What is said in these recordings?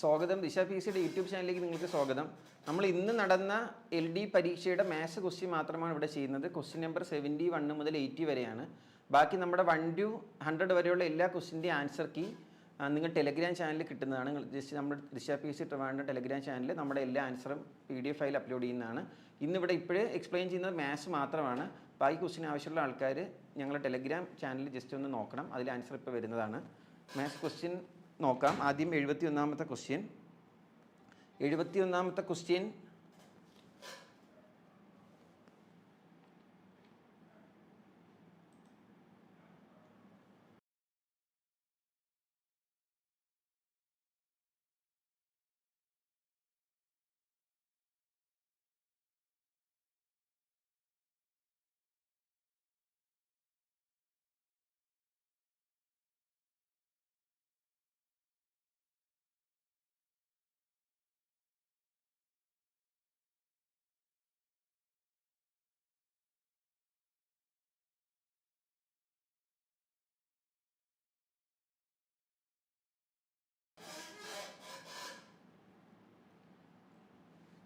സ്വാഗതം. ദിശ പി സിയുടെ യൂട്യൂബ് ചാനലിലേക്ക് നിങ്ങൾക്ക് സ്വാഗതം. നമ്മൾ ഇന്ന് നടന്ന എൽ ഡി പരീക്ഷയുടെ മാത്സ് ക്വസ്റ്റ്യൻ മാത്രമാണ് ഇവിടെ ചെയ്യുന്നത്. ക്വസ്റ്റ്യൻ നമ്പർ സെവന്റി വണ്ണ് മുതൽ എയ്റ്റി വരെയാണ്. ബാക്കി നമ്മുടെ വൺ ടു ഹൺഡ്രഡ് വരെയുള്ള എല്ലാ ക്വസ്റ്റിന്റെ ആൻസർ കീ നിങ്ങൾ ടെലഗ്രാം ചാനലിൽ കിട്ടുന്നതാണ്. ജസ്റ്റ് നമ്മുടെ ദിശ പി സി ട്രിവാൻഡ്രം ടെലഗ്രാം ചാനലിൽ നമ്മുടെ എല്ലാ ആൻസറും P D F file upload ചെയ്യുന്നതാണ്. ഇന്നിവിടെ ഇപ്പോഴേ എക്സ്പ്ലെയിൻ ചെയ്യുന്നത് മാത്സ് മാത്രമാണ്. ബാക്കി ക്വസ്റ്റിന് ആവശ്യമുള്ള ആൾക്കാർ ഞങ്ങളുടെ ടെലഗ്രാം ചാനലിൽ ജസ്റ്റ് ഒന്ന് നോക്കണം. അതിൽ ആൻസർ ഇപ്പോൾ വരുന്നതാണ്. മാത്സ് ക്വസ്റ്റ്യൻ നോക്കാം. ആദ്യം എഴുപത്തി ഒന്നാമത്തെ ക്വസ്റ്റ്യൻ എഴുപത്തി ഒന്നാമത്തെ ക്വസ്റ്റ്യൻ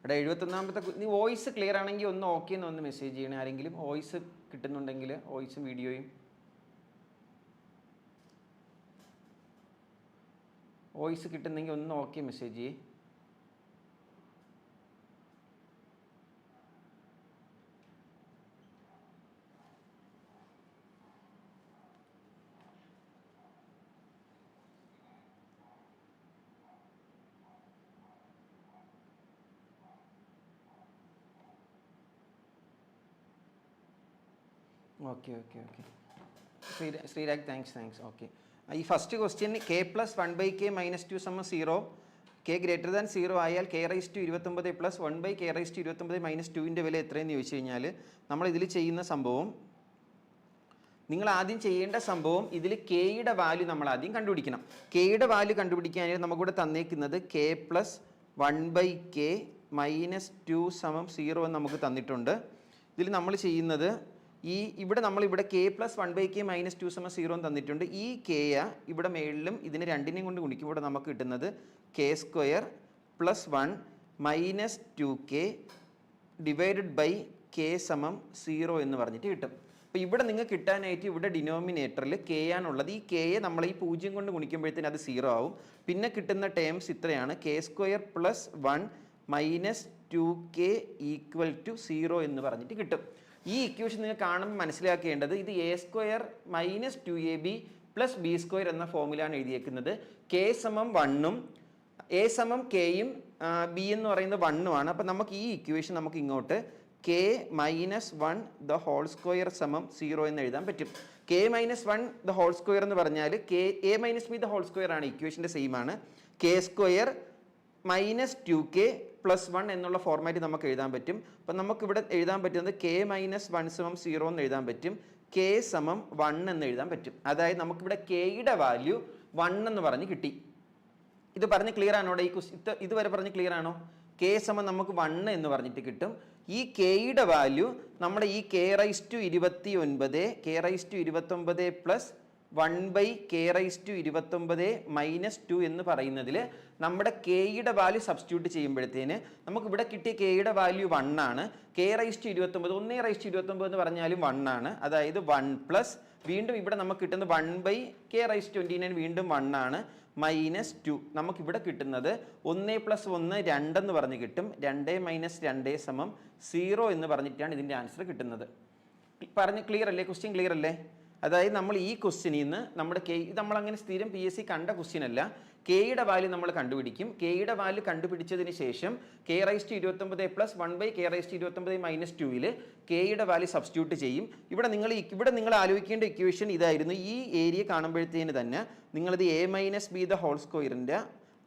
ഇവിടെ എഴുപത്തൊന്നാമത്തെ നീ വോയിസ് ക്ലിയർ ആണെങ്കിൽ ഒന്ന് ഓക്കെ എന്ന് ഒന്ന് മെസ്സേജ് ചെയ്യണേ. ആരെങ്കിലും വോയിസ് കിട്ടുന്നുണ്ടെങ്കിൽ വോയിസും വീഡിയോയും വോയിസ് കിട്ടുന്നെങ്കിൽ ഒന്ന് ഓക്കെ മെസ്സേജ് ചെയ്യേ. Okay okay okay Sree Sreerag thanks thanks okay ഈ first question K plus one by K minus two സമ zero K greater than zero ആയാൽ കെ റൈസ് ടു ഇരുപത്തൊമ്പത് plus one by K raise to ഇരുപത്തൊമ്പത് minus ടുവിന്റെ വില എത്രയെന്ന് ചോദിച്ചു കഴിഞ്ഞാൽ നമ്മൾ ഇതിൽ ചെയ്യുന്ന സംഭവം നിങ്ങൾ ആദ്യം ചെയ്യേണ്ട സംഭവം ഇതിൽ കെയുടെ വാല്യൂ നമ്മൾ ആദ്യം കണ്ടുപിടിക്കണം. കെയുടെ വാല്യൂ കണ്ടുപിടിക്കാനായിട്ട് നമുക്കിവിടെ തന്നേക്കുന്നത് K plus one by K minus two സമം സീറോ എന്ന് നമുക്ക് തന്നിട്ടുണ്ട്. ഇതിൽ നമ്മൾ ചെയ്യുന്നത് ഈ ഇവിടെ നമ്മൾ ഇവിടെ K plus one by K minus two സമ സീറോ എന്ന് തന്നിട്ടുണ്ട്. ഈ കെയ ഇവിടെ മേളിലും ഇതിന് രണ്ടിനെയും കൊണ്ട് ഗുണിക്കുമ്പോൾ ഇവിടെ നമുക്ക് കിട്ടുന്നത് K square plus one minus two K divided by K സമം സീറോ എന്ന് പറഞ്ഞിട്ട് കിട്ടും. അപ്പോൾ ഇവിടെ നിങ്ങൾക്ക് കിട്ടാനായിട്ട് ഇവിടെ ഡിനോമിനേറ്ററിൽ കെ ആണുള്ളത്. ഈ കെയെ നമ്മൾ ഈ പൂജ്യം കൊണ്ട് ഗുണിക്കുമ്പോഴത്തേന് അത് സീറോ ആവും. പിന്നെ കിട്ടുന്ന ടേംസ് ഇത്രയാണ്. K square plus one minus two K equal to zero എന്ന് പറഞ്ഞിട്ട് കിട്ടും. ഈ ഇക്വേഷൻ നിങ്ങൾ കാണുമ്പോൾ മനസ്സിലാക്കേണ്ടത് ഇത് A square minus two A B plus B square എന്ന ഫോമിലാണ് എഴുതിയേക്കുന്നത്. കെ സമം വണ്ണും എ സമം കെയും ബി എന്ന് പറയുന്നത് വണ്ണുമാണ് അപ്പം നമുക്ക് ഈ ഇക്വേഷൻ നമുക്ക് ഇങ്ങോട്ട് K minus one the whole square സമം സീറോ എന്ന് എഴുതാൻ പറ്റും. K minus one the whole square എന്ന് പറഞ്ഞാൽ K A minus B the whole square ആണ് ഇക്വേഷന്റെ സെയിം ആണ്. K square minus two K plus one എന്നുള്ള ഫോർമാറ്റ് നമുക്ക് എഴുതാൻ പറ്റും. അപ്പം നമുക്കിവിടെ എഴുതാൻ പറ്റുന്നത് കെ മൈനസ് വൺ സമം സീറോ എന്ന് എഴുതാൻ പറ്റും. കെ സമം വൺ എന്ന് എഴുതാൻ പറ്റും. അതായത് നമുക്കിവിടെ കെയുടെ വാല്യൂ വൺ എന്ന് പറഞ്ഞ് കിട്ടി. ഇത് പറഞ്ഞ് ക്ലിയർ ആണോ ഈ ക്വസ് ഇതുവരെ പറഞ്ഞ് ക്ലിയർ ആണോ? കെ സമം നമുക്ക് വൺ എന്ന് പറഞ്ഞിട്ട് കിട്ടും. ഈ കെയുടെ വാല്യൂ നമ്മുടെ ഈ കെ റൈസ് ടു ഇരുപത്തി ഒൻപത് കെ റൈസ് ടു ഇരുപത്തൊമ്പത് plus one by K raise to ഇരുപത്തൊമ്പത് മൈനസ് ടു എന്ന് പറയുന്നതിൽ നമ്മുടെ കെയുടെ വാല്യൂ സബ്സ്റ്റിറ്റ്യൂട്ട് ചെയ്യുമ്പോഴത്തേന് നമുക്ക് ഇവിടെ കിട്ടിയ കെയുടെ വാല്യൂ വൺ ആണ്. കെ റൈസ് ടു ഇരുപത്തൊമ്പത് ഒന്നേ റൈസ് ടു ഇരുപത്തൊമ്പത് എന്ന് പറഞ്ഞാലും വൺ ആണ്. അതായത് വൺ പ്ലസ് വീണ്ടും ഇവിടെ നമുക്ക് കിട്ടുന്നത് one by K raise twenty nine വീണ്ടും വൺ ആണ്. മൈനസ് ടു നമുക്കിവിടെ കിട്ടുന്നത് ഒന്ന് പ്ലസ് ഒന്ന് രണ്ടെന്ന് പറഞ്ഞ് കിട്ടും. രണ്ട് മൈനസ് രണ്ട് സമം സീറോ എന്ന് പറഞ്ഞിട്ടാണ് ഇതിന്റെ ആൻസർ കിട്ടുന്നത്. പറഞ്ഞ് ക്ലിയർ അല്ലേ? ക്വസ്റ്റ്യൻ ക്ലിയർ അല്ലേ? അതായത് നമ്മൾ ഈ ക്വസ്റ്റ്യനിൽ നിന്ന് നമ്മുടെ കെ ഇത് നമ്മളങ്ങനെ സ്ഥിരം പി എസ് സി കണ്ട ക്വസ്റ്റ്യൻ അല്ല. കെയുടെ വാല്യൂ നമ്മൾ കണ്ടുപിടിക്കും. കെയുടെ വാല്യൂ കണ്ടുപിടിച്ചതിന് ശേഷം കെ റൈസ് ടു ഇരുപത്തൊമ്പത് plus one by K raise to ഇരുപത്തൊമ്പത് മൈനസ് ടുവിൽ കെയുടെ വാല്യൂ സബ്സ്റ്റിറ്റ്യൂട്ട് ചെയ്യും. ഇവിടെ നിങ്ങൾ ഇവിടെ നിങ്ങൾ ആലോചിക്കേണ്ട ഇക്വേഷൻ ഇതായിരുന്നു. ഈ ഏരിയ കാണുമ്പോഴത്തേന് തന്നെ നിങ്ങളിത് A minus B the whole സ്ക്വയറിന്റെ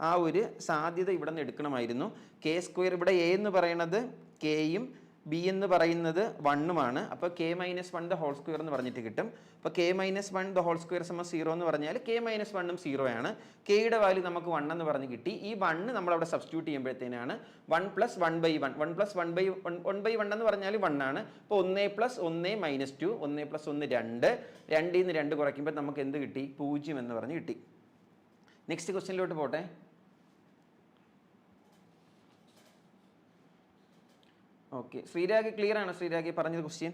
ആ ഒരു സാധ്യത ഇവിടെ നിന്ന് എടുക്കണമായിരുന്നു. കെ സ്ക്വയർ ഇവിടെ എ എന്ന് പറയുന്നത് കെയും ബി എന്ന് പറയുന്നത് വണ്ണുമാണ് അപ്പോൾ K minus one the whole square എന്ന് പറഞ്ഞിട്ട് കിട്ടും. അപ്പോൾ K minus one the whole square സമ സീറോ എന്ന് പറഞ്ഞാൽ കെ മൈനസ് വണ്ണും സീറോ ആണ് കെയുടെ വാല്യൂ നമുക്ക് വൺ എന്ന് പറഞ്ഞ് കിട്ടി. ഈ വണ്ണ് നമ്മൾ അവിടെ substitute ചെയ്യുമ്പോഴത്തേനാണ് one plus one by one one plus one by one one by one എന്ന് പറഞ്ഞാൽ വൺ ആണ്. അപ്പോൾ ഒന്ന് പ്ലസ് ഒന്ന് മൈനസ് ടു ഒന്ന് പ്ലസ് ഒന്ന് രണ്ട്. രണ്ടിൽ നിന്ന് രണ്ട് കുറയ്ക്കുമ്പോൾ നമുക്ക് എന്ത് കിട്ടി? പൂജ്യം എന്ന് പറഞ്ഞ് കിട്ടി. നെക്സ്റ്റ് ക്വസ്റ്റ്യനിലോട്ട് പോട്ടെ. ഓക്കെ ശ്രീരാഗി ക്ലിയർ ആണ് ശ്രീരാഗി? പറഞ്ഞത് ക്വസ്റ്റ്യൻ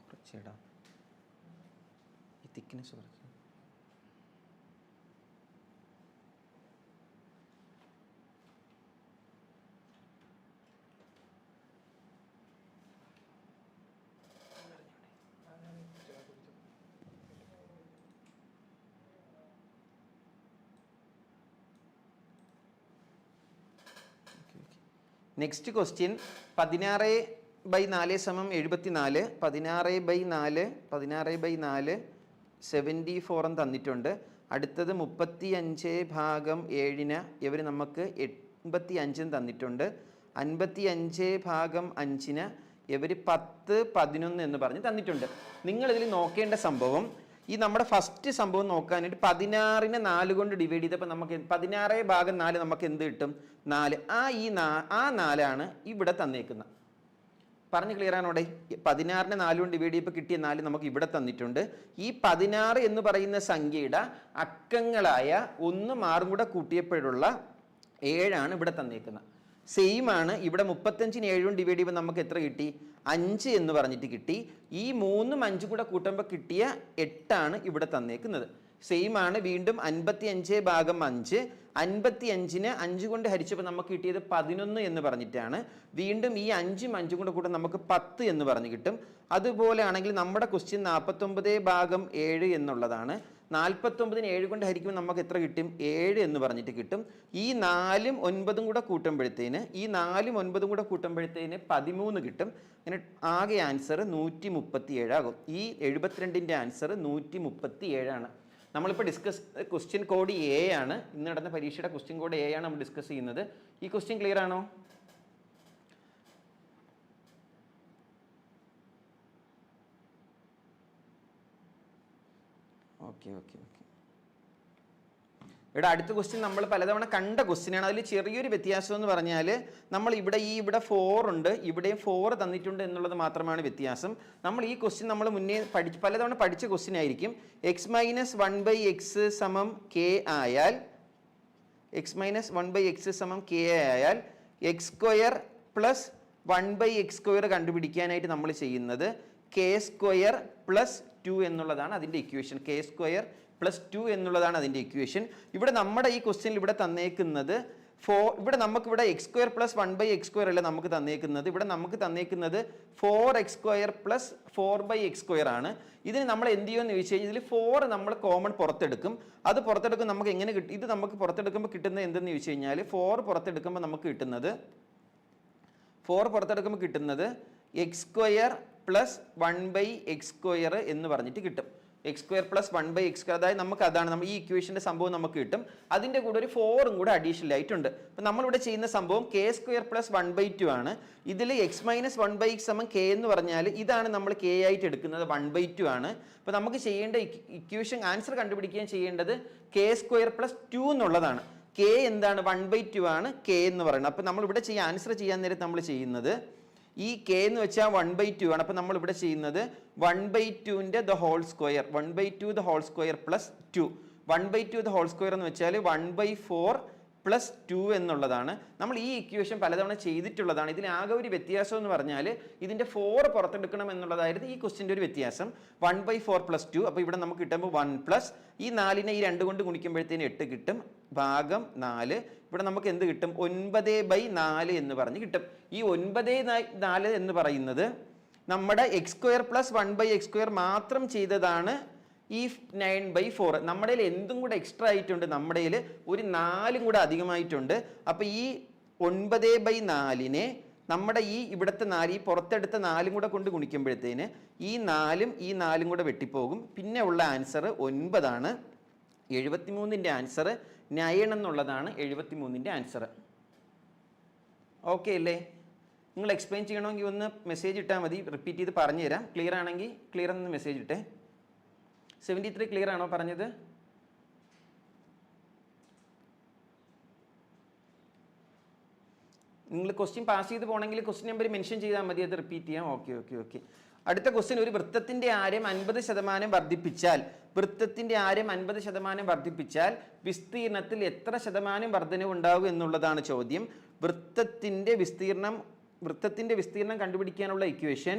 കുറച്ചിടാം ഈ തിക്നെസ് കുറച്ച്. നെക്സ്റ്റ് ക്വസ്റ്റ്യൻ പതിനാറ് ബൈ നാല് സമം എഴുപത്തി നാല് പതിനാറ് ബൈ നാല് പതിനാറ് ബൈ നാല് സെവന്റി ഫോറും തന്നിട്ടുണ്ട്. അടുത്തത് മുപ്പത്തി അഞ്ച് ഭാഗം ഏഴിന് ഇവർ നമുക്ക് എൺപത്തി അഞ്ചും തന്നിട്ടുണ്ട്. അൻപത്തി അഞ്ച് ഭാഗം അഞ്ചിന് ഇവർ പത്ത് പതിനൊന്ന് എന്ന് പറഞ്ഞ് തന്നിട്ടുണ്ട്. നിങ്ങളിതിൽ നോക്കേണ്ട സംഭവം ഈ നമ്മുടെ ഫസ്റ്റ് സംഭവം നോക്കാനായിട്ട് പതിനാറിനെ നാല് കൊണ്ട് ഡിവൈഡ് ചെയ്തപ്പോൾ നമുക്ക് പതിനാറ് ഭാഗം നാല് നമുക്ക് എന്ത് കിട്ടും? നാല്. ആ ഈ നാ ആ നാലാണ് ഇവിടെ തന്നേക്കുന്നത്. പറഞ്ഞ് ക്ലിയർ ആണോടെ പതിനാറിനെ നാല് കൊണ്ട് ഡിവൈഡ് ചെയ്യുമ്പോൾ കിട്ടിയ നാല് നമുക്ക് ഇവിടെ തന്നിട്ടുണ്ട്. ഈ പതിനാറ് എന്ന് പറയുന്ന സംഖ്യയുടെ അക്കങ്ങളായ ഒന്ന് മാറും കൂടെ കൂട്ടിയപ്പോഴുള്ള ഏഴാണ് ഇവിടെ തന്നേക്കുന്നത്. സെയിം ആണ്. ഇവിടെ മുപ്പത്തഞ്ചിന് ഏഴും ഡിവൈഡ് ചെയ്യുമ്പോൾ നമുക്ക് എത്ര കിട്ടി? അഞ്ച് എന്ന് പറഞ്ഞിട്ട് കിട്ടി. ഈ മൂന്നും അഞ്ചും കൂടെ കൂട്ടുമ്പോൾ കിട്ടിയ എട്ടാണ് ഇവിടെ തന്നേക്കുന്നത്. സെയിം ആണ്. വീണ്ടും അൻപത്തി അഞ്ച് ഭാഗം അഞ്ച്. അൻപത്തി അഞ്ചിന് അഞ്ച് കൊണ്ട് ഹരിച്ചപ്പോൾ നമുക്ക് കിട്ടിയത് പതിനൊന്ന് എന്ന് പറഞ്ഞിട്ടാണ്. വീണ്ടും ഈ അഞ്ചും അഞ്ചും കൂടെ കൂടെ നമുക്ക് പത്ത് എന്ന് പറഞ്ഞ് കിട്ടും. അതുപോലെ ആണെങ്കിൽ നമ്മുടെ ക്വസ്റ്റ്യൻ നാൽപ്പത്തൊമ്പത് ഭാഗം ഏഴ് എന്നുള്ളതാണ്. നാൽപ്പത്തൊമ്പതിന് ഏഴ് കൊണ്ട് ഹരിക്കുമ്പോൾ നമുക്ക് എത്ര കിട്ടും? ഏഴ് എന്ന് പറഞ്ഞിട്ട് കിട്ടും. ഈ നാലും ഒൻപതും കൂടെ കൂട്ടുമ്പോഴത്തേന് ഈ നാലും ഒൻപതും കൂടെ കൂട്ടുമ്പോഴത്തേന് പതിമൂന്ന് കിട്ടും. അങ്ങനെ ആകെ ആൻസർ നൂറ്റി മുപ്പത്തി ഏഴാകും ഈ എഴുപത്തിരണ്ടിന്റെ ആൻസർ നൂറ്റി മുപ്പത്തി ഏഴാണ് നമ്മളിപ്പോൾ ഡിസ്കസ് ക്വസ്റ്റ്യൻ കോഡ് എ ആണ്. ഇന്ന് നടന്ന പരീക്ഷയുടെ ക്വസ്റ്റ്യൻ കോഡ് എ ആണ് നമ്മൾ ഡിസ്കസ് ചെയ്യുന്നത്. ഈ ക്വസ്റ്റ്യൻ ക്ലിയർ ആണോ? Okay okay okay. ഇവിടെ അടുത്ത ക്വസ്റ്റ്യൻ നമ്മൾ പലതവണ കണ്ട ക്വസ്റ്റ്യനാണ് അതിൽ ചെറിയൊരു വ്യത്യാസം എന്ന് പറഞ്ഞാൽ നമ്മൾ ഇവിടെ ഈ ഇവിടെ ഫോർ ഉണ്ട് ഇവിടെയും ഫോർ തന്നിട്ടുണ്ട് എന്നുള്ളത് മാത്രമാണ് വ്യത്യാസം. നമ്മൾ ഈ ക്വസ്റ്റ്യൻ നമ്മൾ മുന്നേ പഠിച്ച് പലതവണ പഠിച്ച ക്വസ്റ്റ്യൻ ആയിരിക്കും. X minus one by X സമം കെ ആയാൽ X minus one by X സമം കെ ആയാൽ X square plus one by X square കണ്ടുപിടിക്കാനായിട്ട് നമ്മൾ ചെയ്യുന്നത് കെ സ്ക്വയർ പ്ലസ് ടു എന്നുള്ളതാണ് അതിന്റെ equation K square plus two എന്നുള്ളതാണ് അതിന്റെ ഇക്വേഷൻ ഇവിടെ നമ്മുടെ ഈ ക്വസ്റ്റ്യനിൽ ഇവിടെ തന്നേക്കുന്നത് ഫോ ഇവിടെ നമുക്ക് ഇവിടെ X square plus one by X square അല്ല നമുക്ക് തന്നേക്കുന്നത്? ഇവിടെ നമുക്ക് തന്നേക്കുന്നത് four X square plus four by X square ആണ്. ഇതിന് നമ്മൾ എന്ത് ചെയ്യുമെന്ന് ചോദിച്ചു കഴിഞ്ഞാൽ ഇതിൽ ഫോർ നമ്മൾ കോമൺ പുറത്തെടുക്കും. അത് പുറത്തെടുക്കും നമുക്ക് എങ്ങനെ കിട്ടും ഇത് നമുക്ക് പുറത്തെടുക്കുമ്പോൾ കിട്ടുന്നത് എന്തെന്ന് ചോദിച്ചു കഴിഞ്ഞാൽ ഫോർ പുറത്തെടുക്കുമ്പോൾ നമുക്ക് കിട്ടുന്നത് ഫോർ പുറത്തെടുക്കുമ്പോൾ കിട്ടുന്നത് X square plus one by X square എന്ന് പറഞ്ഞിട്ട് കിട്ടും. X square plus one by X square അതായത് നമുക്ക് അതാണ് നമ്മൾ ഈ ഇക്വേഷന്റെ സംഭവം നമുക്ക് കിട്ടും. അതിന്റെ കൂടെ ഒരു ഫോറും കൂടെ അഡീഷണൽ ആയിട്ടുണ്ട്. അപ്പം നമ്മളിവിടെ ചെയ്യുന്ന സംഭവം K square plus one by two ആണ്. ഇതിൽ X minus one by X സമം കെ എന്ന് പറഞ്ഞാൽ ഇതാണ് നമ്മൾ കെ ആയിട്ട് എടുക്കുന്നത് വൺ ബൈ ടു ആണ്. അപ്പോൾ നമുക്ക് ചെയ്യേണ്ട ഇക്വേഷൻ ആൻസർ കണ്ടുപിടിക്കുകയും ചെയ്യേണ്ടത് കെ സ്ക്വയർ പ്ലസ് ടു എന്നുള്ളതാണ്. കെ എന്താണ്? വൺ ബൈ ടു ആണ് കെ എന്ന് പറയുന്നത്. അപ്പോൾ നമ്മളിവിടെ ചെയ്യാൻ ആൻസർ ചെയ്യാൻ നേരത്ത് നമ്മൾ ചെയ്യുന്നത് ഈ കെ എന്ന് വെച്ചാൽ വൺ ബൈ ടു ആണ്. അപ്പോൾ നമ്മൾ ഇവിടെ ചെയ്യുന്നത് വൺ ബൈ ടുവിന്റെ the whole square one by two the whole square plus two one by two the whole square എന്ന് വെച്ചാൽ one by four plus two എന്നുള്ളതാണ്. നമ്മൾ ഈ ഇക്വേഷൻ പലതവണ ചെയ്തിട്ടുള്ളതാണ്. ഇതിലാകെ ഒരു വ്യത്യാസം എന്ന് പറഞ്ഞാൽ ഇതിന്റെ ഫോർ പുറത്തെടുക്കണം എന്നുള്ളതായിരുന്നു ഈ ക്വസ്റ്റിന്റെ ഒരു വ്യത്യാസം. One by four plus two അപ്പോൾ ഇവിടെ നമുക്ക് കിട്ടുമ്പോൾ വൺ പ്ലസ് ഈ നാലിനെ ഈ രണ്ട് കൊണ്ട് ഗുണിക്കുമ്പോഴത്തേന് എട്ട് കിട്ടും. ഭാഗം നാല്. ഇവിടെ നമുക്ക് എന്ത് കിട്ടും? ഒൻപത് ബൈ നാല് എന്ന് പറഞ്ഞ് കിട്ടും. ഈ ഒൻപത് നാല് എന്ന് പറയുന്നത് നമ്മുടെ X square plus one by X square മാത്രം ചെയ്തതാണ് ഈ നയൻ ബൈ ഫോർ നമ്മുടെ എന്തും കൂടെ എക്സ്ട്രാ ആയിട്ടുണ്ട്. നമ്മുടെ ഒരു നാലും കൂടെ അധികമായിട്ടുണ്ട്. അപ്പോൾ ഈ ഒൻപത് ബൈ നാലിനെ നമ്മുടെ ഈ ഇവിടുത്തെ നാല് ഈ പുറത്തെടുത്ത നാലും കൂടെ കൊണ്ട് ഗുണിക്കുമ്പോഴത്തേന് ഈ നാലും ഈ നാലും കൂടെ വെട്ടിപ്പോകും. പിന്നെ ഉള്ള ആൻസർ ഒൻപതാണ്. എഴുപത്തിമൂന്നിന്റെ ആൻസർ നയൻ എന്നുള്ളതാണ് എഴുപത്തിമൂന്നിന്റെ ആൻസർ ഓക്കെ അല്ലേ? നിങ്ങൾ എക്സ്പ്ലെയിൻ ചെയ്യണമെങ്കിൽ ഒന്ന് മെസ്സേജ് ഇട്ടാൽ മതി. റിപ്പീറ്റ് ചെയ്ത് പറഞ്ഞു തരാം ക്ലിയർ ആണെങ്കിൽ ക്ലിയർ എന്ന് മെസ്സേജ് ഇട്ടേ. സെവന്റി ത്രീ ക്ലിയർ ആണോ പറഞ്ഞത്? നിങ്ങൾ ക്വസ്റ്റ്യൻ പാസ് ചെയ്ത് പോകണമെങ്കിൽ ക്വസ്റ്റ്യൻ നമ്പർ മെൻഷൻ ചെയ്താൽ മതി. അത് റിപ്പീറ്റ് ചെയ്യാം. ഓക്കെ ഓക്കെ ഓക്കെ അടുത്ത ക്വസ്റ്റ്യൻ ഒരു വൃത്തത്തിന്റെ ആരം അൻപത് ശതമാനം വർദ്ധിപ്പിച്ചാൽ വൃത്തത്തിന്റെ ആരം അൻപത് ശതമാനം വർദ്ധിപ്പിച്ചാൽ വിസ്തീർണത്തിൽ എത്ര ശതമാനം വർധനവ് ഉണ്ടാകും എന്നുള്ളതാണ് ചോദ്യം. വൃത്തത്തിന്റെ വിസ്തീർണം വൃത്തത്തിന്റെ വിസ്തീർണം കണ്ടുപിടിക്കാനുള്ള ഇക്വേഷൻ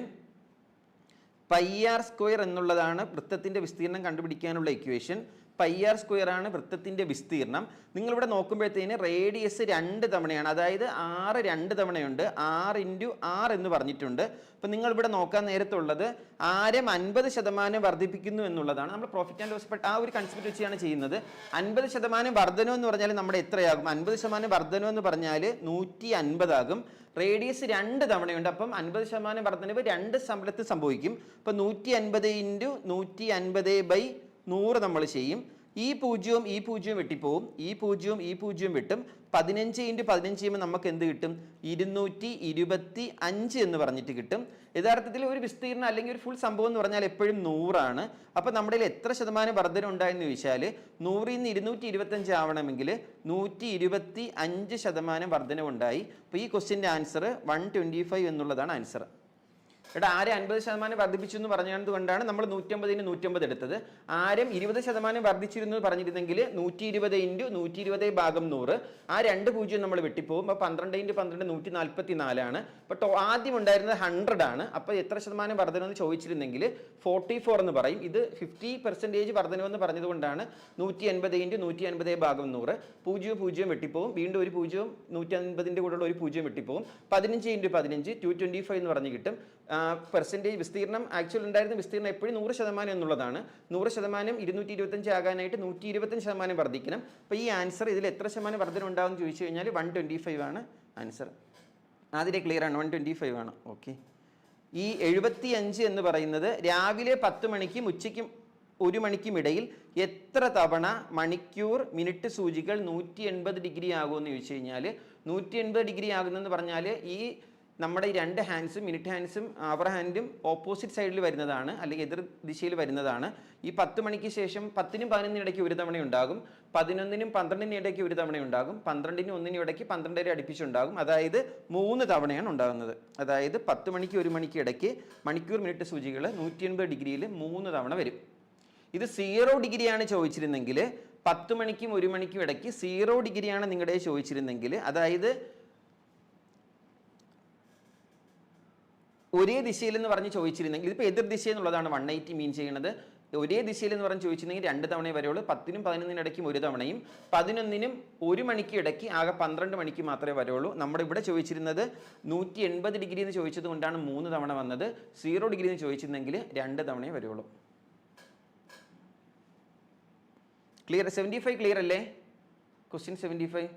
പൈ ആർ സ്ക്വയർ എന്നുള്ളതാണ് വൃത്തത്തിന്റെ വിസ്തീർണം കണ്ടുപിടിക്കാനുള്ള ഇക്വേഷൻ പൈ ആർ സ്ക്വയർ ആണ് വൃത്തത്തിന്റെ വിസ്തീർണം നിങ്ങളിവിടെ നോക്കുമ്പോഴത്തേന് റേഡിയസ് രണ്ട് തവണയാണ്. അതായത് ആറ് രണ്ട് തവണയുണ്ട്. ആറ് ഇന്റു ആറ് എന്ന് പറഞ്ഞിട്ടുണ്ട്. അപ്പം നിങ്ങളിവിടെ നോക്കാൻ നേരത്തുള്ളത് ആരം അൻപത് ശതമാനം വർദ്ധിപ്പിക്കുന്നു എന്നുള്ളതാണ്. നമ്മൾ പ്രോഫിറ്റ് ആൻഡ് ലോസ് ആ ഒരു കൺസെപ്റ്റ് വെച്ചാണ് ചെയ്യുന്നത്. അൻപത് ശതമാനം വർധനം എന്ന് പറഞ്ഞാൽ നമ്മുടെ എത്രയാകും? അൻപത് ശതമാനം വർധനം എന്ന് പറഞ്ഞാൽ നൂറ്റി അൻപതാകും റേഡിയസ് രണ്ട് തവണയുണ്ട്. അപ്പം അൻപത് ശതമാനം വർധനവ് രണ്ട് സ്ഥലത്ത് സംഭവിക്കും. അപ്പം നൂറ്റി അൻപത് ഇന്റു നൂറ്റി അൻപത് ബൈ നൂറ് നമ്മൾ ചെയ്യും. ഈ പൂജ്യവും ഈ പൂജ്യവും വെട്ടിപ്പോവും. ഈ പൂജ്യവും ഈ പൂജ്യവും വിട്ടും. പതിനഞ്ച് ഇന്റു പതിനഞ്ച് ചെയ്യുമ്പോൾ നമുക്ക് എന്ത് കിട്ടും? ഇരുന്നൂറ്റി ഇരുപത്തി അഞ്ച് എന്ന് പറഞ്ഞിട്ട് കിട്ടും. യഥാർത്ഥത്തിൽ ഒരു വിസ്തീർണം അല്ലെങ്കിൽ ഒരു ഫുൾ സംഭവം എന്ന് പറഞ്ഞാൽ എപ്പോഴും നൂറാണ്. അപ്പോൾ നമ്മുടെ എത്ര ശതമാനം വർധന ഉണ്ടായെന്ന് ചോദിച്ചാൽ നൂറിൽ നിന്ന് ഇരുന്നൂറ്റി ഇരുപത്തഞ്ച് ആവണമെങ്കിൽ നൂറ്റി ഇരുപത്തി അഞ്ച് ശതമാനം വർധനവുണ്ടായി. അപ്പോൾ ഈ ക്വസ്റ്റിന്റെ ആൻസർ വൺ ട്വന്റി ഫൈവ് എന്നുള്ളതാണ് ആൻസർ എടാ ആരെ അൻപത് ശതമാനം വർദ്ധിപ്പിച്ചു എന്ന് പറഞ്ഞത് കൊണ്ടാണ് നമ്മൾ നൂറ്റമ്പതിന് നൂറ്റമ്പത് എടുത്തത്. ആരും ഇരുപത് ശതമാനം വർദ്ധിച്ചിരുന്നു പറഞ്ഞിരുന്നെങ്കിൽ നൂറ്റി ഇരുപത് ഇന്റു നൂറ്റി ഇരുപത് ഭാഗം നൂറ്. ആ രണ്ട് പൂജ്യം നമ്മൾ വെട്ടിപ്പോകും അപ്പോൾ പന്ത്രണ്ട് ഇന്റു പന്ത്രണ്ട് നൂറ്റി നാൽപ്പത്തി നാലാണ് അപ്പോൾ ആദ്യം ഉണ്ടായിരുന്നത് ഹൺഡ്രഡ് ആണ്. അപ്പോൾ എത്ര ശതമാനം വർധനമെന്ന് ചോദിച്ചിരുന്നെങ്കിൽ ഫോർട്ടി ഫോർ എന്ന് പറയും. ഇത് ഫിഫ്റ്റി പെർസെന്റേജ് വർധനമെന്ന് പറഞ്ഞതുകൊണ്ടാണ് നൂറ്റി എൺപത് ഇന്റു നൂറ്റി അൻപത് ഭാഗം നൂറ്. പൂജ്യവും പൂജ്യവും വെട്ടിപ്പോവും. വീണ്ടും ഒരു പൂജ്യവും നൂറ്റി അൻപതിന്റെ കൂടെയുള്ള ഒരു പൂജ്യം വെട്ടിപ്പോകും പതിനഞ്ച് ഇന്റു പതിനഞ്ച് ടു ട്വന്റി ഫൈവ് എന്ന് പറഞ്ഞ് കിട്ടും. പെർസെന്റേജ് വിസ്തീർണം ആക്ച്വൽ ഉണ്ടായിരുന്ന വിസ്തീർണം എപ്പോഴും നൂറ് ശതമാനം എന്നുള്ളതാണ്. നൂറ് ശതമാനം ഇരുന്നൂറ്റി ഇരുപത്തഞ്ച് ആകാനായിട്ട് നൂറ്റി ഇരുപത്തഞ്ച് ശതമാനം വർദ്ധിക്കണം. അപ്പോൾ ഈ ആൻസർ ഇതിൽ എത്ര ശതമാനം വർദ്ധന ഉണ്ടാകുമെന്ന് ചോദിച്ചു കഴിഞ്ഞാൽ വൺ ട്വന്റി ഫൈവ് ആണ് ആൻസർ ആദ്യം ക്ലിയർ ആണ്. വൺ ട്വന്റി ഫൈവ് ആണ്. ഓക്കെ ഈ എഴുപത്തി അഞ്ച് എന്ന് പറയുന്നത് രാവിലെ പത്ത് മണിക്കും ഉച്ചയ്ക്കും ഒരു മണിക്കും ഇടയിൽ എത്ര തവണ മണിക്കൂർ മിനിറ്റ് സൂചികൾ നൂറ്റി എൺപത് ഡിഗ്രി ആകുമെന്ന് ചോദിച്ചു കഴിഞ്ഞാൽ നൂറ്റി എൺപത് ഡിഗ്രി ആകുന്നെന്ന് പറഞ്ഞാൽ ഈ നമ്മുടെ ഈ രണ്ട് ഹാൻഡ്സും മിനിറ്റ് ഹാൻഡ്സും അവർ ഹാൻഡും ഓപ്പോസിറ്റ് സൈഡിൽ വരുന്നതാണ് അല്ലെങ്കിൽ എതിർ ദിശയിൽ വരുന്നതാണ്. ഈ പത്ത് മണിക്ക് ശേഷം പത്തിനും പതിനൊന്നിനും ഇടയ്ക്ക് ഒരു തവണ ഉണ്ടാകും. പതിനൊന്നിനും പന്ത്രണ്ടിനും ഇടയ്ക്ക് ഒരു തവണ ഉണ്ടാകും. പന്ത്രണ്ടിനും ഒന്നിനും ഇടയ്ക്ക് പന്ത്രണ്ടര അടുപ്പിച്ചുണ്ടാകും. അതായത് മൂന്ന് തവണയാണ് ഉണ്ടാകുന്നത്. അതായത് പത്ത് മണിക്ക് ഒരു മണിക്ക് ഇടയ്ക്ക് മണിക്കൂർ മിനിറ്റ് സൂചികൾ നൂറ്റി എൺപത് ഡിഗ്രിയിൽ മൂന്ന് തവണ വരും. ഇത് സീറോ ഡിഗ്രിയാണ് ചോദിച്ചിരുന്നെങ്കിൽ പത്ത് മണിക്കും ഒരു മണിക്കും ഇടയ്ക്ക് സീറോ ഡിഗ്രിയാണ് നിങ്ങളുടെ ചോദിച്ചിരുന്നെങ്കിൽ അതായത് ഒരേ ദിശയിൽ എന്ന് പറഞ്ഞ് ചോദിച്ചിരുന്നെങ്കിൽ ഇതിപ്പോൾ എതിർ ദിശ എന്നുള്ളതാണ് വൺ എയ്റ്റി മീൻ ചെയ്യുന്നത്. ഒരേ ദിശയിൽ എന്ന് പറഞ്ഞ് ചോദിച്ചിരുന്നെങ്കിൽ രണ്ട് തവണ വരെയുള്ളൂ പത്തിനും പതിനൊന്നിനും ഇടയ്ക്കും ഒരു തവണയും പതിനൊന്നിനും ഒരു മണിക്ക് ഇടയ്ക്ക് ആകെ പന്ത്രണ്ട് മണിക്ക് മാത്രമേ വരുള്ളൂ. നമ്മുടെ ഇവിടെ ചോദിച്ചിരുന്നത് നൂറ്റി എൺപത് ഡിഗ്രി എന്ന് ചോദിച്ചത് കൊണ്ടാണ് മൂന്ന് തവണ വന്നത്. സീറോ ഡിഗ്രി എന്ന് ചോദിച്ചിരുന്നെങ്കിൽ രണ്ട് തവണയെ വരുള്ളൂ. ക്ലിയർ സെവന്റി ഫൈവ് ക്ലിയർ അല്ലേ? ക്വസ്റ്റ്യൻ സെവന്റി ഫൈവ്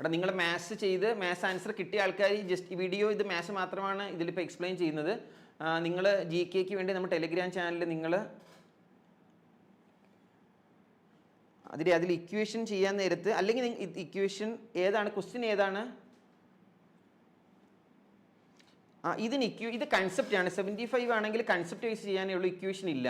എടാ നിങ്ങൾ മാത്സ് ചെയ്ത് മാത്സ് ആൻസർ കിട്ടിയ ആൾക്കാർ ജസ്റ്റ് വീഡിയോ ഇത് മാത്സ് മാത്രമാണ് ഇതിലിപ്പോൾ എക്സ്പ്ലെയിൻ ചെയ്യുന്നത്. നിങ്ങൾ ജി കെക്ക് വേണ്ടി നമ്മുടെ ടെലിഗ്രാം ചാനലിൽ നിങ്ങൾ അതിൽ അതിൽ ഇക്വേഷൻ ചെയ്യാൻ നേരത്ത് അല്ലെങ്കിൽ ഇക്വേഷൻ ഏതാണ് ക്വസ്റ്റ്യൻ ഏതാണ്? ആ ഇതിന് ഇക്യൂ ഇത് കൺസെപ്റ്റ് ആണ്. സെവന്റി ഫൈവ് ആണെങ്കിൽ കൺസെപ്റ്റ് വൈസ് ചെയ്യാനേ ഉള്ളൂ ഇക്വേഷൻ ഇല്ല.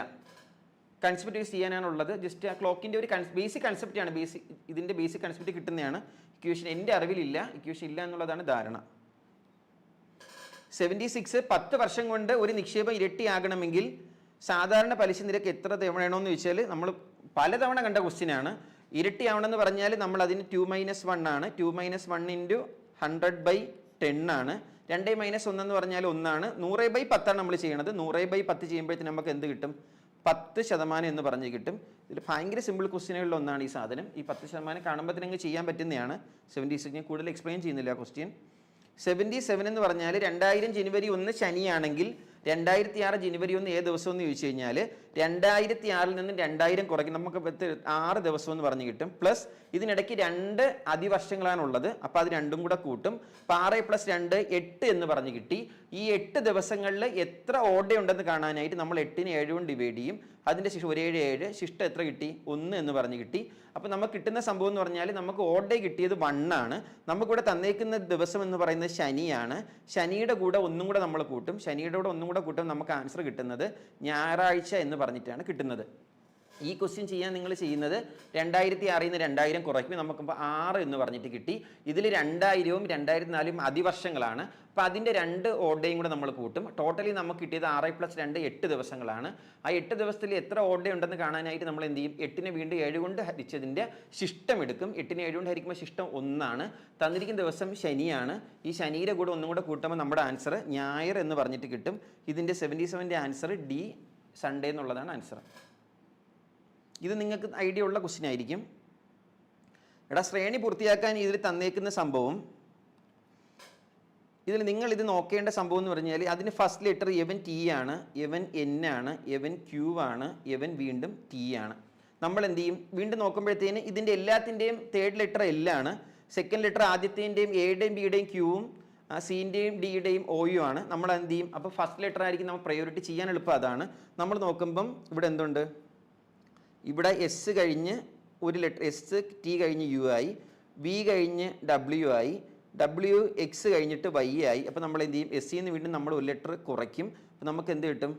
കൺസെപ്റ്റ് യൂസ് ചെയ്യാനാണ് ഉള്ളത് ജസ്റ്റ് ആ ക്ലോക്കിന്റെ ഒരു ബേസിക് കൺസെപ്റ്റാണ് ബേസിക് ഇതിന്റെ ബേസിക് കൺസെപ്റ്റ് കിട്ടുന്നതാണ്. ഇക്വേഷൻ എന്റെ അറിവിലില്ല. ഇക്വേഷൻ ഇല്ല എന്നുള്ളതാണ് ധാരണ. സെവന്റി സിക്സ് പത്ത് വർഷം കൊണ്ട് ഒരു നിക്ഷേപം ഇരട്ടിയാകണമെങ്കിൽ സാധാരണ പലിശ നിരക്ക് എത്ര തവണയാണോന്ന് ചോദിച്ചാൽ നമ്മൾ പലതവണ കണ്ട ക്വസ്റ്റിനാണ് ഇരട്ടിയാവണമെന്ന് പറഞ്ഞാൽ നമ്മൾ അതിന് ടു മൈനസ് വൺ ആണ്. Two minus one into hundred by ten ആണ്. രണ്ടേ മൈനസ് ഒന്നെന്ന് പറഞ്ഞാൽ ഒന്നാണ്. നൂറ് ബൈ പത്താണ് നമ്മൾ ചെയ്യണത്. നൂറ് ബൈ പത്ത് ചെയ്യുമ്പോഴത്തേന് നമുക്ക് എന്ത് കിട്ടും? പത്ത് ശതമാനം എന്ന് പറഞ്ഞ് കിട്ടും. ഇതിൽ ഭയങ്കര സിമ്പിൾ ക്വസ്റ്റ്യനുകളിൽ ഒന്നാണ് ഈ സാധനം. ഈ പത്ത് ശതമാനം കാണുമ്പോൾ തന്നെ ചെയ്യാൻ പറ്റുന്നതാണ്. സെവന്റി സിക്സ് കൂടുതൽ എക്സ്പ്ലെയിൻ ചെയ്യുന്നില്ല ക്വസ്റ്റ്യൻ സെവന്റി സെവൻ എന്ന് പറഞ്ഞാൽ രണ്ടായിരം ജനുവരി ഒന്ന് ശനിയാണെങ്കിൽ രണ്ടായിരത്തി ആറ് ജനുവരി ഒന്ന് ഏത് ദിവസം എന്ന് ചോദിച്ചു കഴിഞ്ഞാൽ രണ്ടായിരത്തി ആറിൽ നിന്ന് രണ്ടായിരം കുറയ്ക്കും. നമുക്ക് ആറ് ദിവസം എന്ന് പറഞ്ഞ് കിട്ടും. പ്ലസ് ഇതിനിടയ്ക്ക് രണ്ട് അതിവർഷങ്ങളാണ് ഉള്ളത് അപ്പോൾ അത് രണ്ടും കൂടെ കൂട്ടും. ആറ് പ്ലസ് രണ്ട് എട്ട് എന്ന് പറഞ്ഞ് കിട്ടി. ഈ എട്ട് ദിവസങ്ങളിൽ എത്ര ഓർഡർ ഉണ്ടെന്ന് കാണാനായിട്ട് നമ്മൾ എട്ടിന് ഏഴ് കൊണ്ട് ഡിവൈഡ് ചെയ്യും. അതിന്റെ ശേഷം ഒരു ഏഴ് ഏഴ് ശിഷ്ടം എത്ര കിട്ടി? ഒന്ന് എന്ന് പറഞ്ഞ് കിട്ടി. അപ്പോൾ നമുക്ക് കിട്ടുന്ന സംഭവം എന്ന് പറഞ്ഞാൽ നമുക്ക് ഓർഡർ കിട്ടിയത് വണ്ണാണ് നമുക്കിവിടെ തന്നേക്കുന്ന ദിവസം എന്ന് പറയുന്നത് ശനിയാണ്. ശനിയുടെ കൂടെ ഒന്നും കൂടെ നമ്മൾ കൂട്ടും. ശനിയുടെ കൂടെ ഒന്നും കൂടെ കൂട്ടും നമുക്ക് ആൻസർ കിട്ടുന്നത് ഞായറാഴ്ച എന്ന് പറഞ്ഞിട്ടാണ് കിട്ടുന്നത്. ഈ ക്വസ്റ്റ്യൻ ചെയ്യാൻ നിങ്ങൾ ചെയ്യുന്നത് രണ്ടായിരത്തി ആറിൽ നിന്ന് രണ്ടായിരം കുറയ്ക്കും നമുക്കിപ്പോൾ ആറ് എന്ന് പറഞ്ഞിട്ട് കിട്ടി. ഇതിൽ രണ്ടായിരവും രണ്ടായിരത്തി നാലും അതിവർഷങ്ങളാണ്. അപ്പോൾ അതിന്റെ രണ്ട് ഓർഡേയും കൂടെ നമ്മൾ കൂട്ടും. ടോട്ടലി നമുക്ക് കിട്ടിയത് ആറ് പ്ലസ് രണ്ട് എട്ട് ദിവസങ്ങളാണ്. ആ എട്ട് ദിവസത്തിൽ എത്ര ഓർഡേ ഉണ്ടെന്ന് കാണാനായിട്ട് നമ്മൾ എന്ത് ചെയ്യും? എട്ടിനെ വീണ്ടും ഏഴ് കൊണ്ട് ഹരിച്ചതിന്റെ ശിഷ്ടം എടുക്കും. എട്ടിനെ ഏഴ് കൊണ്ട് ഹരിക്കുമ്പോൾ ശിഷ്ടം ഒന്നാണ്. തന്നിരിക്കുന്ന ദിവസം ശനിയാണ്. ഈ ശനിയുടെ കൂടെ ഒന്നും കൂടെ കൂട്ടുമ്പോൾ നമ്മുടെ ആൻസർ ഞായർ എന്ന് പറഞ്ഞിട്ട് കിട്ടും. ഇതിന്റെ സെവന്റി സെവന്റെ ആൻസർ ഡി സൺഡേ എന്നുള്ളതാണ് ആൻസർ ഇത് നിങ്ങൾക്ക് ഐഡിയ ഉള്ള ക്വസ്റ്റ്യൻ ആയിരിക്കും. എടാ ശ്രേണി പൂർത്തിയാക്കാൻ ഇതിൽ തന്നേക്കുന്ന സംഭവം ഇതിൽ നിങ്ങൾ ഇത് നോക്കേണ്ട സംഭവം എന്ന് പറഞ്ഞാൽ അതിന് ഫസ്റ്റ് ലെറ്റർ എവൻ ടി ആണ് എവൻ എൻ ആണ് എവൻ ക്യൂ ആണ് എവൻ വീണ്ടും ടി ആണ്. നമ്മൾ എന്ത് ചെയ്യും? വീണ്ടും നോക്കുമ്പോഴത്തേന് ഇതിന്റെ എല്ലാത്തിന്റെയും തേർഡ് ലെറ്റർ എല്ലാണ് സെക്കൻഡ് ലെറ്റർ ആദ്യത്തേന്റെയും എയുടെയും ബിയുടെയും ക്യൂവും സിന്റെയും ഡിയുടെയും ഒയും ആണ്. നമ്മൾ എന്ത് ചെയ്യും? അപ്പോൾ ഫസ്റ്റ് ലെറ്റർ ആയിരിക്കും നമ്മൾ പ്രയോറിറ്റി ചെയ്യാൻ എളുപ്പം അതാണ്. നമ്മൾ നോക്കുമ്പം ഇവിടെ എന്തുണ്ട്? ഇവിടെ എസ് കഴിഞ്ഞ് ഒരു ലെറ്റർ എസ് ടി കഴിഞ്ഞ് യു ആയി വി കഴിഞ്ഞ് ഡബ്ല്യു ആയി ഡബ്ല്യു എക്സ് കഴിഞ്ഞിട്ട് വൈ ആയി. അപ്പോൾ നമ്മൾ എന്ത് ചെയ്യും? എസ് സിന്ന് വീണ്ടും നമ്മൾ ഒരു ലെറ്റർ കുറയ്ക്കും. അപ്പോൾ നമുക്ക് എന്ത് കിട്ടും?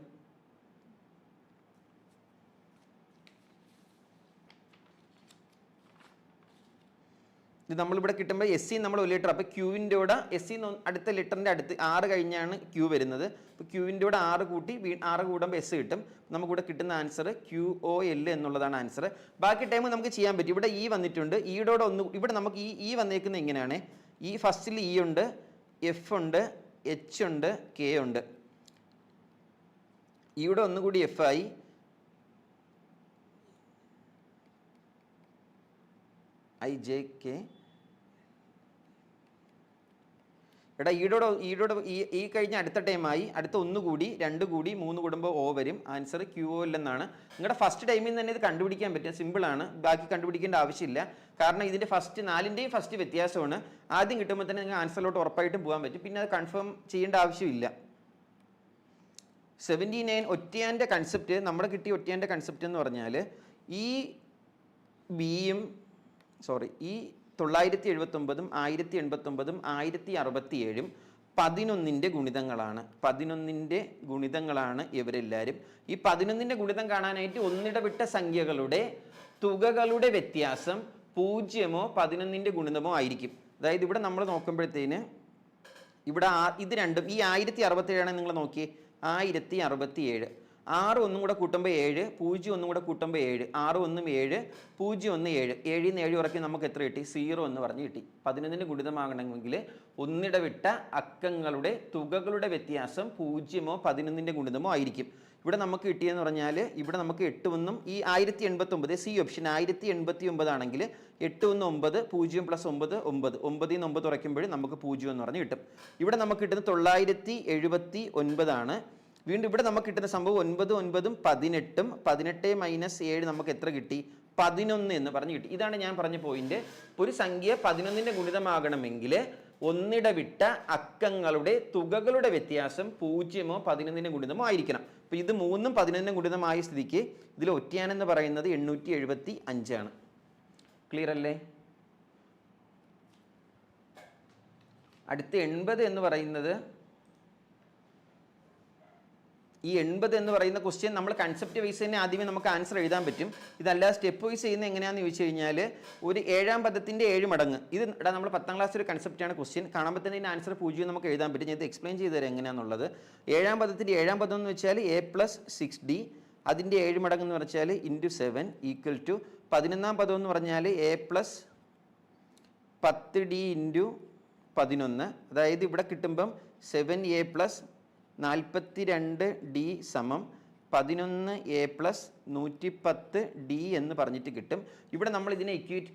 ഇത് നമ്മളിവിടെ കിട്ടുമ്പോൾ എസ് സി നമ്മൾ ഒരു ലിറ്റർ അപ്പോൾ ക്യൂവിന്റെ കൂടെ എസ് സി അടുത്ത ലിറ്ററിന്റെ അടുത്ത് ആറ് കഴിഞ്ഞാണ് ക്യൂ വരുന്നത്. അപ്പോൾ ക്യൂവിന്റെ കൂടെ ആറ് കൂട്ടി വീ ആറ് കൂടുമ്പോൾ എസ് കിട്ടും. നമുക്കിവിടെ കിട്ടുന്ന ആൻസർ ക്യു ഒ എൽ എന്നുള്ളതാണ് ആൻസർ ബാക്കി ടൈം നമുക്ക് ചെയ്യാൻ പറ്റും. ഇവിടെ ഇ വന്നിട്ടുണ്ട്. ഈടോടെ ഒന്ന് ഇവിടെ നമുക്ക് ഈ ഇ വന്നേക്കുന്നത് എങ്ങനെയാണ് ഈ ഫസ്റ്റിൽ ഇ ഉണ്ട് എഫ് ഉണ്ട് എച്ച് ഉണ്ട് കെ ഉണ്ട്. ഇവിടെ ഒന്നുകൂടി എഫ് ആയി. ഐ ജെ കെ എടാ ഈടോടെ ഈടോടെ ഈ ഈ കഴിഞ്ഞ അടുത്ത ടൈമായി അടുത്ത ഒന്ന് കൂടി രണ്ട് കൂടി മൂന്ന് കൂടുമ്പോൾ ഓ വരും. ആൻസർ ക്യൂ ഒ ഇല്ലെന്നാണ് നിങ്ങളുടെ ഫസ്റ്റ് ടൈമിൽ നിന്ന് തന്നെ ഇത് കണ്ടുപിടിക്കാൻ പറ്റും സിമ്പിളാണ് ബാക്കി കണ്ടുപിടിക്കേണ്ട ആവശ്യമില്ല. കാരണം ഇതിന്റെ ഫസ്റ്റ് നാലിന്റെയും ഫസ്റ്റ് വ്യത്യാസമാണ്. ആദ്യം കിട്ടുമ്പോൾ തന്നെ നിങ്ങൾക്ക് ആൻസറിലോട്ട് ഉറപ്പായിട്ടും പോകാൻ പറ്റും. പിന്നെ അത് കൺഫേം ചെയ്യേണ്ട ആവശ്യമില്ല. സെവന്റി നയൻ ഒറ്റയാന്റെ കൺസെപ്റ്റ് നമ്മുടെ കിട്ടിയ ഒറ്റയാന്റെ കൺസെപ്റ്റ് എന്ന് പറഞ്ഞാൽ ഈ ബിയും സോറി ഈ തൊള്ളായിരത്തി എഴുപത്തൊമ്പതും ആയിരത്തി എൺപത്തൊമ്പതും ആയിരത്തി അറുപത്തി ഏഴും പതിനൊന്നിന്റെ ഗുണിതങ്ങളാണ്. പതിനൊന്നിന്റെ ഗുണിതങ്ങളാണ് ഇവരെല്ലാവരും ഈ പതിനൊന്നിന്റെ ഗുണിതം കാണാനായിട്ട് ഒന്നിടവിട്ട സംഖ്യകളുടെ തുകകളുടെ വ്യത്യാസം പൂജ്യമോ പതിനൊന്നിന്റെ ഗുണിതമോ ആയിരിക്കും. അതായത് ഇവിടെ നമ്മൾ നോക്കുമ്പോഴത്തേന് ഇവിടെ ഇത് രണ്ടും ഈ ആയിരത്തി അറുപത്തി ഏഴാണ് നിങ്ങൾ നോക്കിയേ. ആയിരത്തി അറുപത്തി ഏഴ് ആറ് ഒന്നും കൂടെ കൂട്ടുമ്പോൾ ഏഴ് പൂജ്യം ഒന്നും കൂടെ കൂട്ടുമ്പോൾ ഏഴ് ആറ് ഒന്നും ഏഴ് പൂജ്യം ഒന്ന് ഏഴ് ഏഴിൽ നിന്ന് ഏഴ് ഉറക്കി നമുക്ക് എത്ര കിട്ടി? സീറോ എന്ന് പറഞ്ഞ് കിട്ടി. പതിനൊന്നിന് ഗുണിതമാകണമെങ്കിൽ ഒന്നിടവിട്ട അക്കങ്ങളുടെ തുകകളുടെ വ്യത്യാസം പൂജ്യമോ പതിനൊന്നിന്റെ ഗുണിതമോ ആയിരിക്കും. ഇവിടെ നമുക്ക് കിട്ടിയെന്ന് പറഞ്ഞാൽ ഇവിടെ നമുക്ക് എട്ട് ഒന്നും ഈ ആയിരത്തി എൺപത്തി ഒമ്പത് സി ഓപ്ഷൻ ആയിരത്തി എൺപത്തി ഒമ്പതാണെങ്കിൽ എട്ട് ഒന്ന് ഒമ്പത് പൂജ്യം പ്ലസ് ഒമ്പത് ഒമ്പത്. ഒമ്പതിൽ നിന്ന് ഒമ്പത് ഉറയ്ക്കുമ്പോൾ നമുക്ക് പൂജ്യം എന്ന് പറഞ്ഞ് കിട്ടും. ഇവിടെ നമുക്ക് കിട്ടുന്നത് തൊള്ളായിരത്തി എഴുപത്തി ഒൻപതാണ്. വീണ്ടും ഇവിടെ നമുക്ക് കിട്ടുന്ന സംഭവം ഒൻപത് ഒൻപതും പതിനെട്ടും പതിനെട്ട് മൈനസ് ഏഴ് നമുക്ക് എത്ര കിട്ടി? പതിനൊന്ന് എന്ന് പറഞ്ഞ് കിട്ടി. ഇതാണ് ഞാൻ പറഞ്ഞ പോയിന്റ് ഒരു സംഖ്യ പതിനൊന്നിന്റെ ഗുണിതമാകണമെങ്കിൽ ഒന്നിടവിട്ട അക്കങ്ങളുടെ തുകകളുടെ വ്യത്യാസം പൂജ്യമോ പതിനൊന്നിന്റെ ഗുണിതമോ ആയിരിക്കണം. അപ്പോൾ ഇത് മൂന്നും പതിനൊന്നിന്റെ ഗുണിതമായ സ്ഥിതിക്ക് ഇതിൽ ഒറ്റയാനെന്ന് പറയുന്നത് എണ്ണൂറ്റി എഴുപത്തി അഞ്ചാണ് ക്ലിയർ അല്ലേ? അടുത്ത എൺപത് എന്ന് പറയുന്നത് ഈ എൺപത് എന്ന് പറയുന്ന ക്വസ്റ്റ്യൻ നമ്മൾ കൺസെപ്റ്റ് വൈസ് തന്നെ ആദ്യമേ നമുക്ക് ആൻസർ എഴുതാൻ പറ്റും. ഇതല്ല സ്റ്റെപ്പ് വൈസ് ചെയ്യുന്നത് എങ്ങനെയാണെന്ന് ചോദിച്ചു കഴിഞ്ഞാൽ ഒരു ഏഴാം പദത്തിന്റെ ഏഴ് മടങ്ങ്. ഇത് ഇടാ നമ്മൾ പത്താം ക്ലാസ് ഒരു കൺസെപ്റ്റാണ് ക്വസ്റ്റ്യൻ കാണുമ്പോൾ തന്നെ ഇതിന്റെ ആൻസർ പൂജ്യം നമുക്ക് എഴുതാൻ പറ്റും. ഞാൻ ഇത് എക്സ്പ്ലെയിൻ ചെയ്ത് തരാം എങ്ങനെയാണെന്നുള്ളത് ഏഴാം പദത്തിന്റെ ഏഴാം പദം എന്ന് വെച്ചാൽ എ പ്ലസ് സിക്സ് ഡി അതിന്റെ ഏഴ് മടങ്ങ് എന്ന് പറഞ്ഞാൽ ഇന്റു സെവൻ ഈക്വൽ ടു പതിനൊന്നാം പദം എന്ന് പറഞ്ഞാൽ എ പ്ലസ് പത്ത് ഡി ഇന്റു പതിനൊന്ന്. അതായത് ഇവിടെ കിട്ടുമ്പം സെവൻ എ പ്ലസ് നാൽപ്പത്തി രണ്ട് ഡി സമം പതിനൊന്ന് എ പ്ലസ് നൂറ്റി പത്ത് ഡി എന്ന് പറഞ്ഞിട്ട് കിട്ടും. ഇവിടെ നമ്മൾ ഇതിനെ ഇക്വേറ്റ്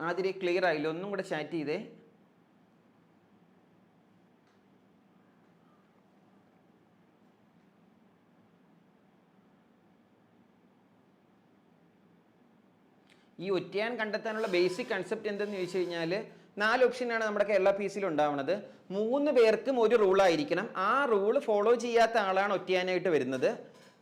ആതിരെ ക്ലിയർ ആയില്ല? ഒന്നും കൂടെ ചാറ്റ് ചെയ്തേ. ഈ ഒറ്റയാൻ കണ്ടെത്താനുള്ള ബേസിക് കൺസെപ്റ്റ് എന്തെന്ന് ചോദിച്ചു കഴിഞ്ഞാൽ നാല് ഓപ്ഷനാണ് നമ്മുടെ കേരള പി സിയിൽ ഉണ്ടാവുന്നത് മൂന്ന് പേർക്കും ഒരു റൂൾ ആയിരിക്കണം. ആ റൂൾ ഫോളോ ചെയ്യാത്ത ആളാണ് ഒറ്റയാനായിട്ട് വരുന്നത്.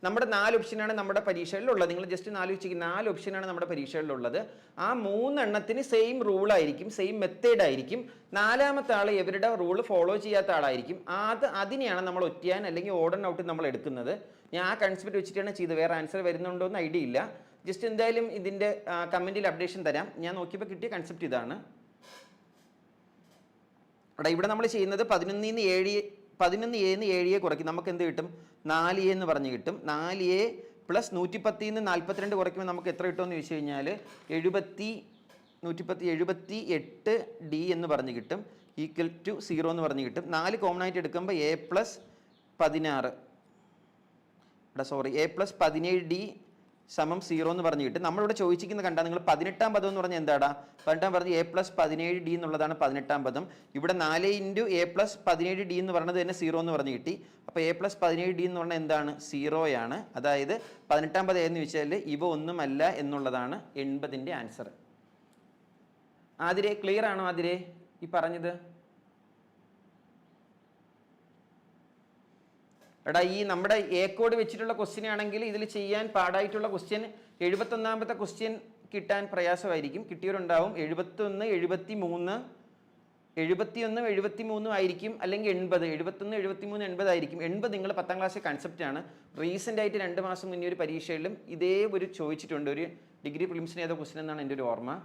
നമ്മുടെ നാല് ഓപ്ഷനാണ് നമ്മുടെ പരീക്ഷകളിലുള്ളത്. നിങ്ങൾ ജസ്റ്റ് നാല് ഉച്ചയ്ക്ക് നാല് ഓപ്ഷനാണ് നമ്മുടെ പരീക്ഷകളിലുള്ളത്. ആ മൂന്നെണ്ണത്തിന് സെയിം റൂൾ ആയിരിക്കും. സെയിം മെത്തേഡ് ആയിരിക്കും. നാലാമത്തെ ആൾ ഇവരുടെ റൂൾ ഫോളോ ചെയ്യാത്ത ആളായിരിക്കും. അത് അതിനെയാണ് നമ്മൾ ഒറ്റയാൻ അല്ലെങ്കിൽ ഓർഡർ ഔട്ട് നമ്മൾ എടുക്കുന്നത്. ഞാൻ ആ കൺസെപ്റ്റ് വെച്ചിട്ടാണ് ചെയ്തത്. വേറെ ആൻസർ വരുന്നുണ്ടോ എന്ന് ഐഡിയ ഇല്ല. ജസ്റ്റ് എന്തായാലും ഇതിന്റെ കമന്റിൽ അപ്ഡേഷൻ തരാം. ഞാൻ നോക്കിയപ്പോൾ കിട്ടിയ കൺസെപ്റ്റ് ഇതാണ്. എടാ ഇവിടെ നമ്മൾ ചെയ്യുന്നത് പതിനൊന്നിൽ നിന്ന് ഏഴ് പതിനൊന്ന് ഏന്ന് ഏഴിയെ കുറയ്ക്കും. നമുക്ക് എന്ത് കിട്ടും? നാല് എ എന്ന് പറഞ്ഞ് കിട്ടും. നാല് എ പ്ലസ് നൂറ്റിപ്പത്തിൽ നിന്ന് നാൽപ്പത്തിരണ്ട് കുറയ്ക്കുമ്പോൾ നമുക്ക് എത്ര കിട്ടുമെന്ന് ചോദിച്ചു കഴിഞ്ഞാൽ എഴുപത്തി നൂറ്റിപ്പത്തി എഴുപത്തി എട്ട് ഡി എന്ന് പറഞ്ഞ് കിട്ടും. ഈക്വൽ ടു സീറോ എന്ന് പറഞ്ഞ് കിട്ടും. നാല് കോമൺ ആയിട്ട് എടുക്കുമ്പോൾ എ പ്ലസ് പതിനാറ്. എടാ സോറി എ പ്ലസ് പതിനേഴ് ഡി സമം സീറോ എന്ന് കിട്ടും നമ്മളിവിടെ ചോദിച്ചിരിക്കുന്നത് കണ്ടാൽ നിങ്ങൾ പതിനെട്ടാം പദം എന്ന് പറഞ്ഞാൽ എന്താടാ? പതിനെട്ടാം പദം എ പ്ലസ് പതിനേഴ് ഡി എന്നുള്ളതാണ് പതിനെട്ടാം പദം. ഇവിടെ നാല് ഇന്റു എ പ്ലസ് പതിനേഴ് ഡി എന്ന് പറയുന്നത് തന്നെ സീറോ എന്ന് പറഞ്ഞു കിട്ടി. അപ്പോൾ എ പ്ലസ് പതിനേഴ് ഡി എന്ന് പറഞ്ഞാൽ എന്താണ്? സീറോയാണ്. അതായത് പതിനെട്ടാം പദം എന്ന് വെച്ചാൽ ഇവ ഒന്നുമല്ല എന്നുള്ളതാണ് എൺപതിന്റെ ആൻസർ ആതിരെ ക്ലിയർ ആണോ ആതിരെ? ഈ പറഞ്ഞത്? എടാ ഈ നമ്മുടെ എ കോഡ് വെച്ചിട്ടുള്ള ക്വസ്റ്റ്യൻ ആണെങ്കിൽ ഇതിൽ ചെയ്യാൻ പാടായിട്ടുള്ള ക്വസ്റ്റ്യൻ എഴുപത്തൊന്നാമത്തെ ക്വസ്റ്റ്യൻ കിട്ടാൻ പ്രയാസമായിരിക്കും. കിട്ടിയവരുണ്ടാവും. എഴുപത്തൊന്ന് എഴുപത്തി മൂന്ന് എഴുപത്തിയൊന്നും എഴുപത്തി മൂന്നും ആയിരിക്കും. അല്ലെങ്കിൽ എൺപത് എഴുപത്തൊന്ന് എഴുപത്തി മൂന്ന് എൺപതായിരിക്കും എൺപത് നിങ്ങൾ പത്താം ക്ലാസ് കൺസെപ്റ്റ് ആണ്. റീസെന്റ് ആയിട്ട് രണ്ട് മാസം മുന്നേ ഒരു പരീക്ഷയിലും ഇതേ ഒരു ചോദിച്ചിട്ടുണ്ട്. ഒരു ഡിഗ്രി പ്രിലിംസിന് ഏതോ ക്വസ്റ്റ്യൻ എന്നാണ് എന്റെ ഒരു ഓർമ്മ.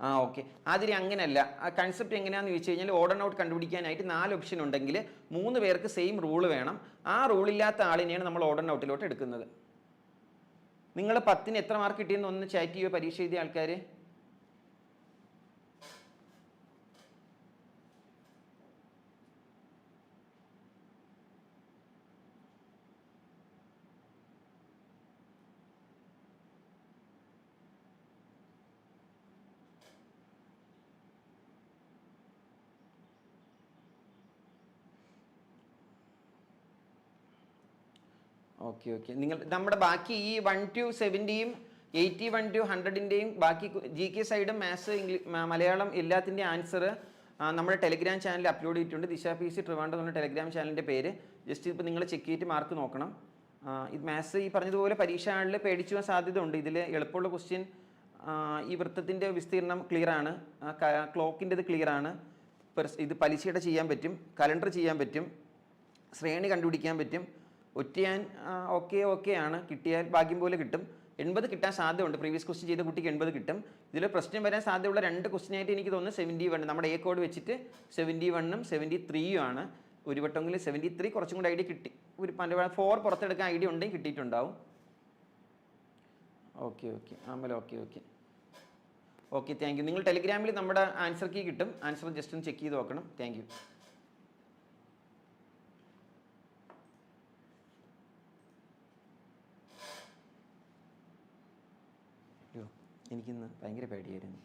ആ ഓക്കെ അതിന് അങ്ങനെയല്ല ആ കൺസെപ്റ്റ് എങ്ങനെയാണെന്ന് ചോദിച്ചു കഴിഞ്ഞാൽ ഓർഡർ ഔട്ട് കണ്ടുപിടിക്കാനായിട്ട് നാല് ഓപ്ഷൻ ഉണ്ടെങ്കിൽ മൂന്ന് പേർക്ക് സെയിം റൂൾ വേണം. ആ റൂൾ ഇല്ലാത്ത ആളിനെയാണ് നമ്മൾ ഓർഡർ ഔട്ടിലോട്ട് എടുക്കുന്നത്. നിങ്ങൾ പത്തിന് എത്ര മാർക്ക് കിട്ടിയെന്ന് ഒന്ന് ചാറ്റ് ചെയ്യുമോ പരീക്ഷ എഴുതിയ ആൾക്കാർ ഓക്കെ ഓക്കെ നിങ്ങൾ നമ്മുടെ ബാക്കി ഈ വൺ ടു സെവന്റിയും എയ്റ്റി വൺ ടു ഹൺഡ്രഡിന്റെയും ബാക്കി ജി കെ സൈഡും മാത്സ് മലയാളം എല്ലാത്തിന്റെ ആൻസർ നമ്മുടെ ടെലിഗ്രാം ചാനലിൽ അപ്ലോഡ് ചെയ്തിട്ടുണ്ട്. ദിശ പി സി ട്രിവാൻഡ്രം എന്ന ടെലിഗ്രാം ചാനലിന്റെ പേര്. ജസ്റ്റ് ഇപ്പോൾ നിങ്ങൾ ചെക്ക് ചെയ്തിട്ട് മാർക്ക് നോക്കണം. ഇത് മാത്സ് ഈ പറഞ്ഞതുപോലെ പരീക്ഷകളിൽ പേടിച്ചു പോകാൻ സാധ്യത ഉണ്ട് ഇതിൽ എളുപ്പമുള്ള ക്വസ്റ്റ്യൻ ഈ വൃത്തത്തിന്റെ വിസ്തീർണം ക്ലിയർ ആണ്. ക്ലോക്കിന്റെത് പെർസ് ഇത് പലിശയുടെ ചെയ്യാൻ പറ്റും. കലണ്ടർ ചെയ്യാൻ പറ്റും. ശ്രേണി കണ്ടുപിടിക്കാൻ പറ്റും. ഒറ്റയാൻ ഓക്കെ ഓക്കെ ആണ്. കിട്ടിയാൽ ഭാഗ്യം പോലെ കിട്ടും. എൺപത് കിട്ടാൻ സാധ്യതയുണ്ട്. പ്രീവിയസ് ക്വസ്റ്റ്യൻ ചെയ്ത കുട്ടിക്ക് എൺപത് കിട്ടും. ഇതിൽ പ്രശ്നം വരാൻ സാധ്യതയുള്ള രണ്ട് ക്വസ്റ്റ്യനായിട്ട് എനിക്ക് തോന്നുന്നു സെവന്റി വൺ നമ്മുടെ എ കോഡ് വെച്ചിട്ട് സെവന്റി വണ്ണും സെവന്റി ത്രീയും ആണ്. ഒരു വട്ടമെങ്കിലും സെവന്റി ത്രീ കുറച്ചും കൂടി ഐഡിയ കിട്ടി. ഒരു പല ഫോർ പുറത്തെടുക്കാൻ ഐഡിയ ഉണ്ടെങ്കിൽ കിട്ടിയിട്ടുണ്ടാവും. Okay okay. ആമല okay okay. Okay thank you നിങ്ങൾ ടെലിഗ്രാമിൽ നമ്മുടെ ആൻസർ കീ കിട്ടും. ആൻസർ ജസ്റ്റ് ഒന്ന് ചെക്ക് ചെയ്ത് നോക്കണം. താങ്ക് യു അയ്യോ എനിക്കിന്ന് ഭയങ്കര പേടിയായിരുന്നു.